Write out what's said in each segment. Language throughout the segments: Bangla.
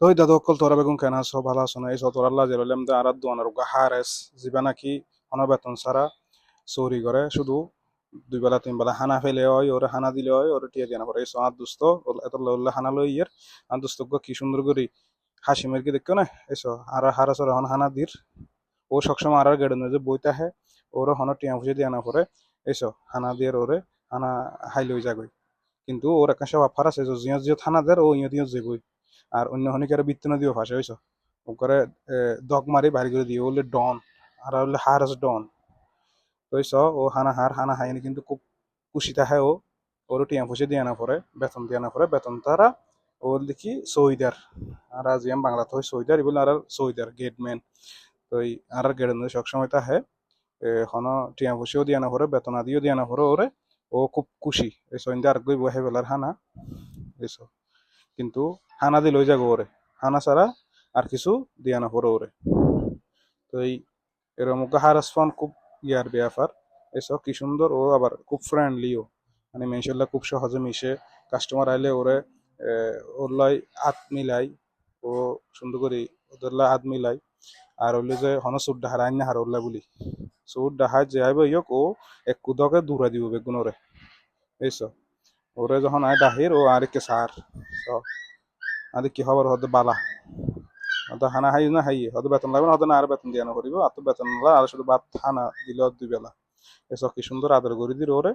তো ওই দাদু অকল তোরা বেগুন কেনা সব ভালো আছো না এই সব তোরা লাজে রইলাম তো আর দোয়ানের হারেস যিবা নাকি অন বেতন ছাড়া চৌরি করে শুধু দুই বেলা, তিন বেলা হানা ফেলে হয় ওরে হানা দিলে হয় ওরে টিয়া দিয়ে পরে সব আর দুস্ত এত লইলে হানা লই ইয়ের আর দুস্ত কি সুন্দর করে হাসি মেরকে দেখো না এসো আর হারা সরে হন হানা দির ও সবসময় আর গেড়ে যে বইতে আহে ওরে হন টিয়া ফুসে দিয়ে না পরে এসো হানা দিয়ে ওরে হানা হাই লই যাগই কিন্তু ওর একটা সব আফার আছে জিও জিও থানা দের ও ইয় দিয়ে যাবই আর অন্য হনিকারে বৃত্তি নদীও ফাঁসে হইছ ওকরে দগ মারি বাড়ি করে দিয়ে বললে ডন, আর হলে হার আছে ডন হইছ ও হানা হার, হানা হাইনি কিন্তু খুব খুশিতে হয় ও ওর টিয়া ফুসে দিয়ে না পরে, বেতন দিয়ে না পরে, বেতন তারা ও দেখি সৌদার, আর আজ ইয়াম বাংলাতে হয় সৌদার এগুলো আর সৌদার গেটম্যান তো এই আর গেড়েন সবসময় তা হ্যাঁ হন টিয়া ফুসেও দিয়ে না পরে, বেতন আদিও দিয়ে না পরে, ওরে ও খুব খুশি এই সন্ধ্যা আর গই বহে বেলার হানা এসব কিন্তু হানা দি লই যাগো ওরে। হানা ছাড়া আর কিছু দিয়া না পরে ওরে। তো এই এরকম হারাস ফোন খুব ইয়ার ব্যাপার। এসব কি সুন্দর? ও আবার খুব ফ্রেন্ডলিও মানে মেনশাল্লাহ খুব সহজে মিশে। কাস্টমার আইলে ওরে ওর লাই হাত মিলাই। ও সুন্দর করে ওদের লাই হাত মিলাই। আর হইলে যে হন সুট ডাহার আইন হার ওরলা বলি। সুট ডাহার যে আইব ইয়ক, ও এক কুদকে দূরা দিব বেগুন ওরে। এইসব। ওরে যখন আয় ডাহির, ও আর কে সার? আদি কি খবর? হতে বালা। হানা হাই না হাই। হয়তো বেতন লাগবে না, হয়তো না আর বেতন দিয়ে করিব। আর বেতন না, আর শুধু ভাত হানা দিলে দুই বেলা। এসব কি সুন্দর আদর করে দিল ওরে।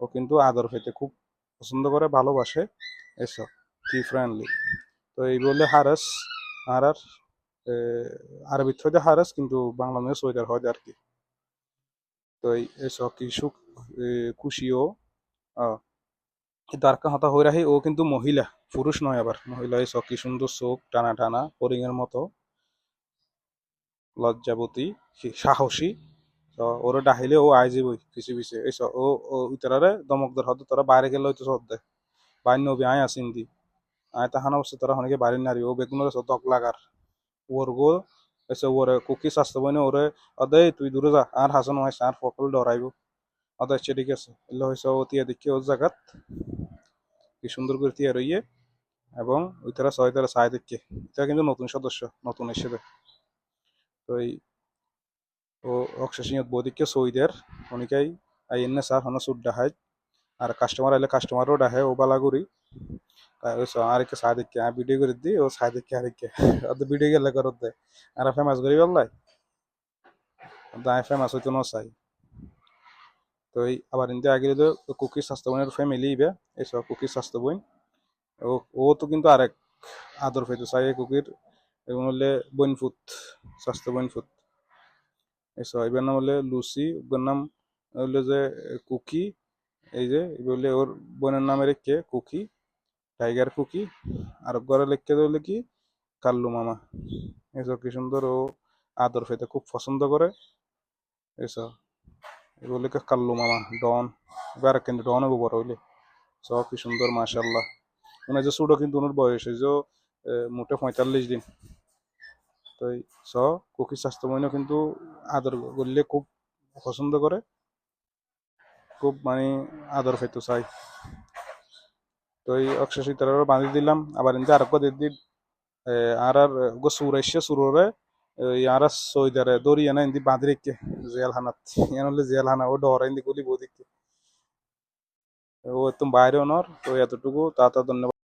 ও কিন্তু আদর পেতে খুব পছন্দ করে, ভালোবাসে। এসব কি ফ্রেন্ডলি তো এই বললে হারাস। আর আর আরবিত হয়তো হারাস, কিন্তু বাংলা মেয়ে সোয়েটার হয় আর কি। তো এই এসব কি সুখ খুশিও। দ্বারকা হতা হয়ে রাহি ও কিন্তু মহিলা, পুরুষ নয় আবার। মহিলা এই কি সুন্দর চোখ, টানা টানা এর মতো, লজ্জাবতী সাহসী। ওরে ডাহিলে ও আই যাবই পিছে পিছে। এই ও ও ইতারে দমকদার হতে তোরা বাইরে গেলে হয়তো সদ্দে বাইর নবী আয় আসিন দি আয় তাহানা বসে তোরা অনেকে বাইরে নারী। ও বেগুনের দক লাগার। ওর গো এসে ওরে কুকি স্বাস্থ্য বইনে ওরে, অদে তুই দূরে যা, আর হাসান হয় আর ফকল ডরাইব। অদে ঠিক আছে। এলে হয়েছে ও তিয়া দেখি ওর জায়গাত কি সুন্দর করে তিয়া রইয়ে এবং ওই তারা ছয় তারা সায় দেখে। এটা কিন্তু নতুন সদস্য, নতুন হিসেবে। তো এই ও অক্সিসিয়ত বৌদিকে সইদের অনেকেই আই এনে স্যার হন সুট ডাহাই আর কাস্টমার আইলে কাস্টমারও ডাহে ও বালাগুড়ি। আর কে দেখে আর ভিডিও করে দিই, ও সায় দেখে আর কে ভিডিও গেলে করত আর ফেমাস করি বললাই দায় ফেমাস হইতো ন চাই। তো এই আবার ইন্দি আগে কুকি স্বাস্থ্য বোনের ফ্যামিলি ইবে এইসব কুকি স্বাস্থ্য বোন। ও ও তো কিন্তু আরেক আদর পেতো চাই কুকির এবং হলে বইনফুত স্বাস্থ্য বইনফুত এইসব এবার নাম হলে লুসি ওর নাম হইল যে কুকি, এই যে বলে ওর বোনের নামে রেখে কুকি টাইগার কুকি আর ঘরে লেখকে দিলে কি, কাল্লু মামা। এসব কি সুন্দর ও আদর পেতে খুব পছন্দ করে এসব কাল্লু মামা, ডন কিন্তু ডন হব বড় হইলে। সব কি সুন্দর মাশাল্লাহ উনি যে কিন্তু ওনার বয়স, এই যে মোটে পঁয়তাল্লিশ দিন। তো এই স, কুকি স্বাস্থ্যময়ও কিন্তু আদর করলে খুব পছন্দ করে। খুব মানে আদর পেতো চাই। তো এই অক্ষয় বাঁধি দিলাম। আবার এনতে আর দিদি আর আর গো সুর এসে সুরে আর সইদারে দড়ি এনে এনদি বাঁধি রেখে জেল হানাত এন হলে জেল হানা ও ডর, এনদি গুলি বদিকে ও একদম বাইরে অনর, তো এতটুকু, তা তা ধন্যবাদ।